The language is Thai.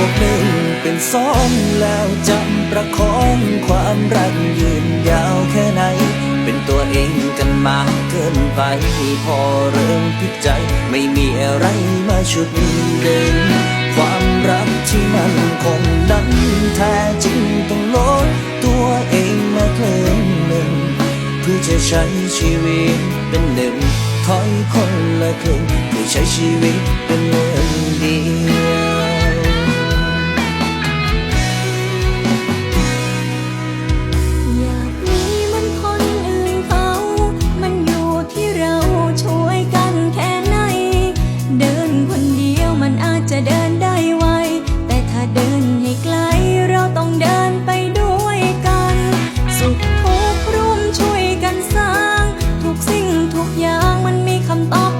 วกหนึ่งเป็นสองแล้วจะประคองความรักยืนยาวแค่ไหน เป็นตัวเองกันมากเกินไปพอเริ่มผิดใจ ไม่มีอะไรมาชุดเดึงความรักที่มันคงนั้นแท้จริงต้องลดตัวเองมาครึ่งหนึ่งเพื่อจะใช้ชีวิตเป็นหนึ่งถอยคนละครึ่งเพื่อใช้ชีวิตเป็น เดินได้ไว แต่ถ้าเดินให้ไกล เราต้องเดินไปด้วยกัน สุขทุกข์ร่มช่วยกันสร้าง ทุกสิ่งทุกอย่างมันมีคำตอบ